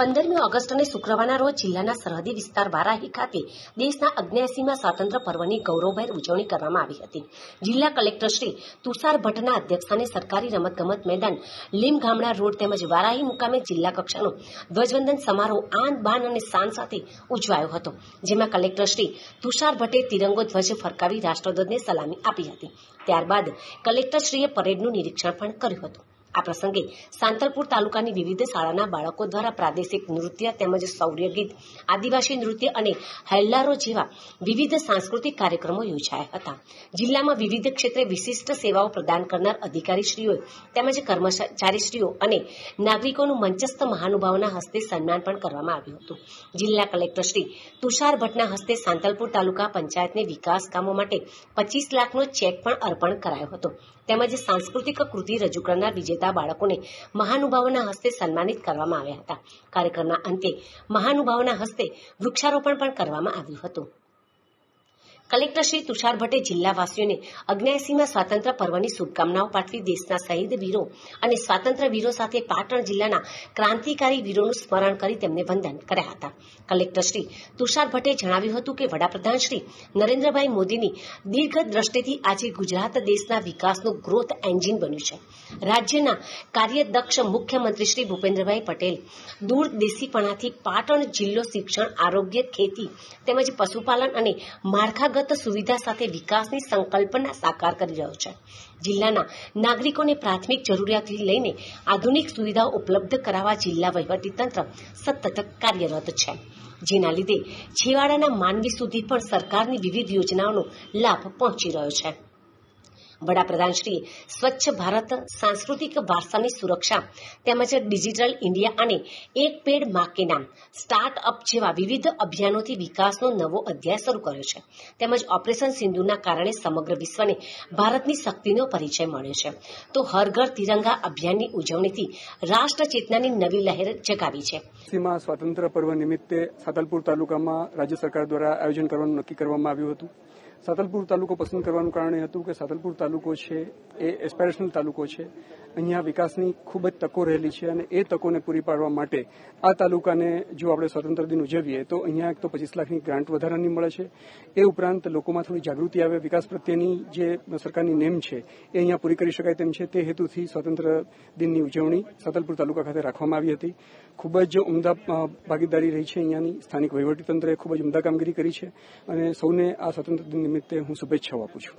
પંદરમી ઓગસ્ટ અને શુક્રવારના રોજ જિલ્લાના સરહદી વિસ્તાર વારાહી ખાતે દેશના અગ્નેસીમાં સ્વાતંત્ર્ય પર્વની ગૌરવભેર ઉજવણી કરવામાં આવી હતી. જિલ્લા કલેક્ટર શ્રી તુષાર ભટ્ટના અધ્યક્ષસ્થાને સરકારી રમતગમત મેદાન લીમ ગામડા રોડ તેમજ વારાહી મુકામે જિલ્લા કક્ષાનો ધ્વજવંદન સમારોહ આન બાન અને શાન સાથે ઉજવાયો હતો, જેમાં કલેક્ટર શ્રી તુષાર ભટ્ટે તિરંગો ધ્વજ ફરકાવી રાષ્ટ્રધ્વજને સલામી આપી હતી. ત્યારબાદ કલેક્ટરશ્રીએ પરેડનું નિરીક્ષણ પણ કર્યું હતું. આ પ્રસંગે સાંતલપુર તાલુકાની વિવિધ શાળાના બાળકો દ્વારા પ્રાદેશિક નૃત્ય તેમજ શૌર્ય ગીત, આદિવાસી નૃત્ય અને હેલ્લારો જેવા વિવિધ સાંસ્કૃતિક કાર્યક્રમો યોજાયા હતા. જિલ્લામાં વિવિધ ક્ષેત્રે વિશિષ્ટ સેવાઓ પ્રદાન કરનાર અધિકારીશ્રીઓ તેમજ કર્મચારીશ્રીઓ અને નાગરિકોનું મંચસ્થ મહાનુભાવોના હસ્તે સન્માન પણ કરવામાં આવ્યું હતું. જિલ્લા કલેક્ટર શ્રી તુષાર ભટ્ટના હસ્તે સાંતલપુર તાલુકા પંચાયતને વિકાસ કામો માટે પચીસ લાખનો ચેક પણ અર્પણ કરાયો હતો. તેમજ સાંસ્કૃતિક કૃતિ રજૂ કરનાર વિજેતા બાળકોને મહાનુભાવોના હસ્તે સન્માનિત કરવામાં આવ્યા હતા. કાર્યક્રમના અંતે મહાનુભાવોના હસ્તે વૃક્ષારોપણ પણ કરવામાં આવ્યું હતું. કલેક્ટર શ્રી તુષાર ભટ્ટે જિલ્લાવાસીઓને અગ્નેસીમાં સ્વાતંત્ર્ય પર્વની શુભકામનાઓ પાઠવી દેશના શહીદ વીરો અને સ્વાતંત્ર્ય વીરો સાથે પાટણ જિલ્લાના ક્રાંતિકારી વીરોનું સ્મરણ કરી તેમને વંદન કર્યા હતા. કલેક્ટર શ્રી તુષાર ભટ્ટે જણાવ્યું હતું કે વડાપ્રધાન શ્રી નરેન્દ્રભાઈ મોદીની દીર્ઘ દ્રષ્ટિથી આજે ગુજરાત દેશના વિકાસનું ગ્રોથ એન્જિન બન્યું છે. રાજ્યના કાર્યદક્ષ મુખ્યમંત્રી શ્રી ભૂપેન્દ્રભાઈ પટેલ દૂરદેશીપણાથી પાટણ જિલ્લો શિક્ષણ, આરોગ્ય, ખેતી તેમજ પશુપાલન અને માળખાગત સુવિધા સાથે વિકાસની સંકલ્પના સાકાર કરી રહ્યો છે. જિલ્લાના નાગરિકોને પ્રાથમિક જરૂરિયાતથી લઈને આધુનિક સુવિધાઓ ઉપલબ્ધ કરાવવા જિલ્લા વહીવટીતંત્ર સતત કાર્યરત છે. જેના લીધે છેવાડાના માનવી સુધી પણ સરકારની વિવિધ યોજનાઓનો લાભ પહોંચી રહ્યો છે. વડાપ્રધાનશ્રીએ સ્વચ્છ ભારત સાંસ્કૃતિક વારસાની સુરક્ષા તેમજ ડિજિટલ ઇન્ડિયા અને એક પેડ મા કે નામ સ્ટાર્ટઅપ જેવા વિવિધ અભિયાનોથી વિકાસનો નવો અધ્યાય શરૂ કર્યો છે. તેમજ ઓપરેશન સિંધુના કારણે સમગ્ર વિશ્વને ભારતની શક્તિનો પરિચય મળ્યો છે. તો હર ઘર તિરંગા અભિયાનની ઉજવણીથી રાષ્ટ્ર ચેતનાની નવી લહેર જગાવી છે. સીમા સ્વાતંત્ર્ય પર્વ નિમિત્તે સાતલપુર તાલુકામાં રાજ્ય સરકાર દ્વારા આયોજન કરવાનું નક્કી કરવામાં આવ્યું હતું. સાતલપુર તાલુકો પસંદ કરવાનું કારણ એ હતું કે સાતલપુર તાલુકો છે, એ એસ્પાયરેશનલ તાલુકો છે. અહીંયા વિકાસની ખૂબ જ તકો રહેલી છે અને એ તકોને પૂરી પાડવા માટે આ તાલુકાને જો આપણે સ્વતંત્ર દિન ઉજવીએ, તો અહીંયા એક તો પચીસ લાખની ગ્રાન્ટ વધારાની મળે છે. એ ઉપરાંત લોકોમાં થોડી જાગૃતિ આવે, વિકાસ પ્રત્યેની જે સરકારની નેમ છે, એ અહીંયા પૂરી કરી શકાય તેમ છે. તે હેતુથી સ્વતંત્ર દિનની ઉજવણી સાતલપુર તાલુકા ખાતે રાખવામાં આવી હતી. ખૂબ જ ઉમદા ભાગીદારી રહી છે અહીંયાની. સ્થાનિક વહીવટીતંત્રએ ખૂબ જ ઉમદા કામગીરી કરી છે અને સૌને આ સ્વતંત્ર દિન નિમિત્તે હું શુભેચ્છાઓ આપું છું.